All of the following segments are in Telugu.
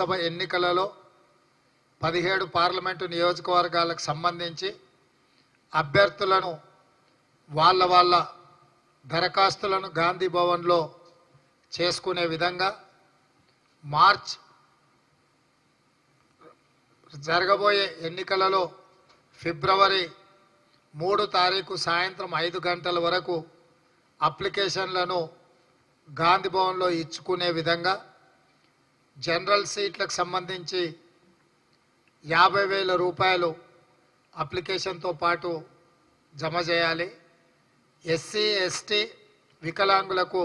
లోక్సభ ఎన్నికలలో పదిహేడు పార్లమెంటు నియోజకవర్గాలకు సంబంధించి అభ్యర్థులను వాళ్ళ వాళ్ళ దరఖాస్తులను గాంధీ భవన్లో చేసుకునే విధంగా మార్చ్ జరగబోయే ఎన్నికలలో ఫిబ్రవరి మూడు తారీఖు సాయంత్రం ఐదు గంటల వరకు అప్లికేషన్లను గాంధీ భవన్లో ఇచ్చుకునే విధంగా జనరల్ సీట్లకు సంబంధించి యాభై వేల రూపాయలు అప్లికేషన్తో పాటు జమ చేయాలి. ఎస్సీ ఎస్టీ వికలాంగులకు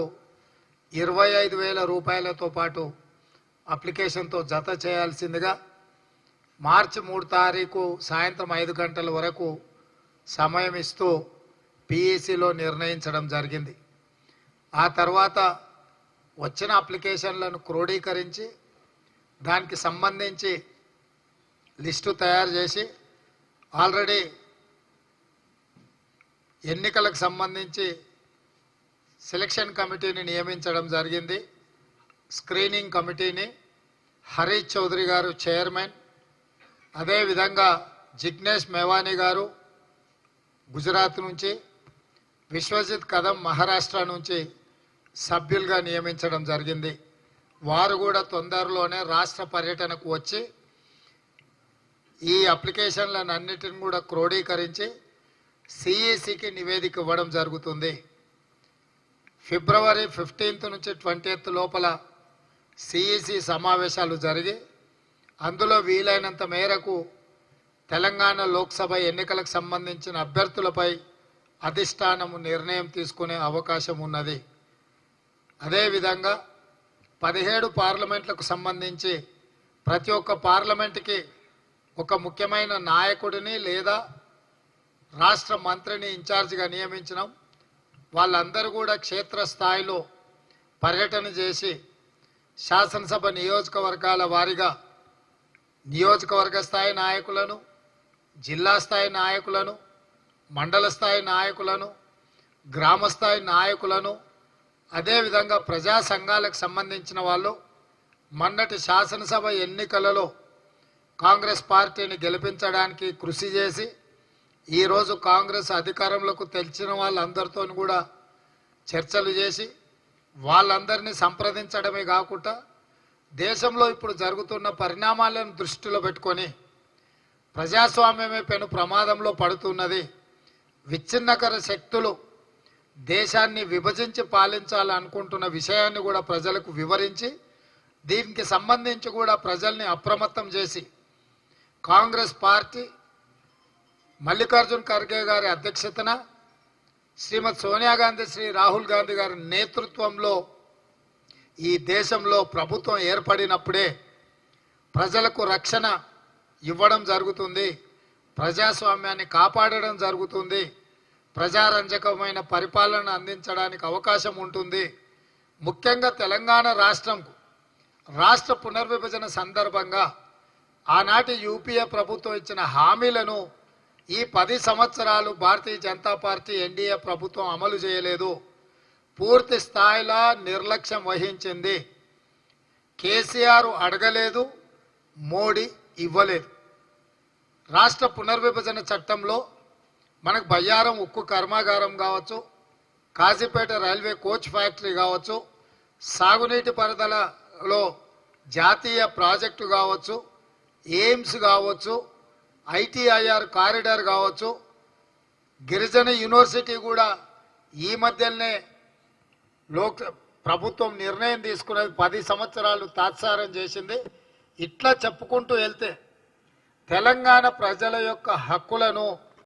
ఇరవై ఐదు వేల రూపాయలతో పాటు అప్లికేషన్తో జత చేయాల్సిందిగా మార్చి మూడు తారీఖు సాయంత్రం ఐదు గంటల వరకు సమయం ఇస్తూ పిఈసిలో నిర్ణయించడం జరిగింది. ఆ తర్వాత వచ్చిన అప్లికేషన్లను క్రోడీకరించి దానికి సంబంధించి లిస్టు తయారు చేసి ఆల్రెడీ ఎన్నికలకు సంబంధించి సెలక్షన్ కమిటీని నియమించడం జరిగింది. స్క్రీనింగ్ కమిటీని హరీష్ చౌదరి గారు చైర్మన్ అదేవిధంగా జిగ్నేష్ మేవానీ గారు గుజరాత్ నుంచి విశ్వజిత్ కదం మహారాష్ట్ర నుంచి సభ్యులుగా నియమించడం జరిగింది. వారు కూడా తొందరలోనే రాష్ట్ర పర్యటనకు వచ్చి ఈ అప్లికేషన్లను అన్నిటిని కూడా క్రోడీకరించి సిఈసికి నివేదిక ఇవ్వడం జరుగుతుంది. ఫిబ్రవరి ఫిఫ్టీన్త్ నుంచి ట్వంటీత్ లోపల సిఈసి సమావేశాలు జరిగి అందులో వీలైనంత మేరకు తెలంగాణ లోక్సభ ఎన్నికలకు సంబంధించిన అభ్యర్థులపై అధిష్టానము నిర్ణయం తీసుకునే అవకాశం ఉన్నది. అదేవిధంగా పదిహేడు పార్లమెంట్లకు సంబంధించి ప్రతి ఒక్క పార్లమెంట్కి ఒక ముఖ్యమైన నాయకుడిని లేదా రాష్ట్ర మంత్రిని ఇన్ఛార్జిగా నియమించినాం. వాళ్ళందరూ కూడా క్షేత్రస్థాయిలో పర్యటన చేసి శాసనసభ నియోజకవర్గాల వారీగా నియోజకవర్గ స్థాయి నాయకులను జిల్లా స్థాయి నాయకులను మండల స్థాయి నాయకులను గ్రామస్థాయి నాయకులను అదేవిధంగా ప్రజా సంఘాలకు సంబంధించిన వాళ్ళు మొన్నటి శాసనసభ ఎన్నికలలో కాంగ్రెస్ పార్టీని గెలిపించడానికి కృషి చేసి ఈరోజు కాంగ్రెస్ అధికారంలోకి తెలిసిన వాళ్ళందరితో కూడా చర్చలు చేసి వాళ్ళందరినీ సంప్రదించడమే కాకుండా దేశంలో ఇప్పుడు జరుగుతున్న పరిణామాలను దృష్టిలో పెట్టుకొని ప్రజాస్వామ్యమే పెను ప్రమాదంలో పడుతున్నది. విచ్ఛిన్నకర శక్తులు దేశాన్ని విభజించి పాలించాలనుకుంటున్న విషయాన్ని కూడా ప్రజలకు వివరించి దీనికి సంబంధించి కూడా ప్రజల్ని అప్రమత్తం చేసి కాంగ్రెస్ పార్టీ మల్లికార్జున్ ఖర్గే గారి అధ్యక్షతన శ్రీమతి సోనియా గాంధీ శ్రీ రాహుల్ గాంధీ గారి నేతృత్వంలో ఈ దేశంలో ప్రభుత్వం ఏర్పడినప్పుడే ప్రజలకు రక్షణ ఇవ్వడం జరుగుతుంది ప్రజాస్వామ్యాన్ని కాపాడడం జరుగుతుంది. ప్రజారంజకమైన పరిపాలన అందించడానికి అవకాశం ఉంటుంది. ముఖ్యంగా తెలంగాణ రాష్ట్రంకు రాష్ట్ర పునర్విభజన సందర్భంగా ఆనాటి యూపీఏ ప్రభుత్వం ఇచ్చిన హామీలను ఈ పది సంవత్సరాలు భారతీయ జనతా పార్టీ ఎన్డీఏ ప్రభుత్వం అమలు చేయలేదు. పూర్తి స్థాయిలో నిర్లక్ష్యం వహించింది. కేసీఆర్ అడగలేదు మోడీ ఇవ్వలేదు. రాష్ట్ర పునర్విభజన చట్టంలో మనకు బయ్యారం ఉక్కు కర్మాగారం కావచ్చు కాజీపేట రైల్వే కోచ్ ఫ్యాక్టరీ కావచ్చు సాగునీటి పరిధలలో జాతీయ ప్రాజెక్టు కావచ్చు ఎయిమ్స్ కావచ్చు ఐటీఐఆర్ కారిడార్ కావచ్చు గిరిజన యూనివర్సిటీ కూడా ఈ మధ్యనే లోక్ ప్రభుత్వం నిర్ణయం తీసుకున్నది పది సంవత్సరాలు తాత్సారం చేసింది. ఇట్లా చెప్పుకుంటూ వెళ్తే తెలంగాణ ప్రజల యొక్క హక్కులను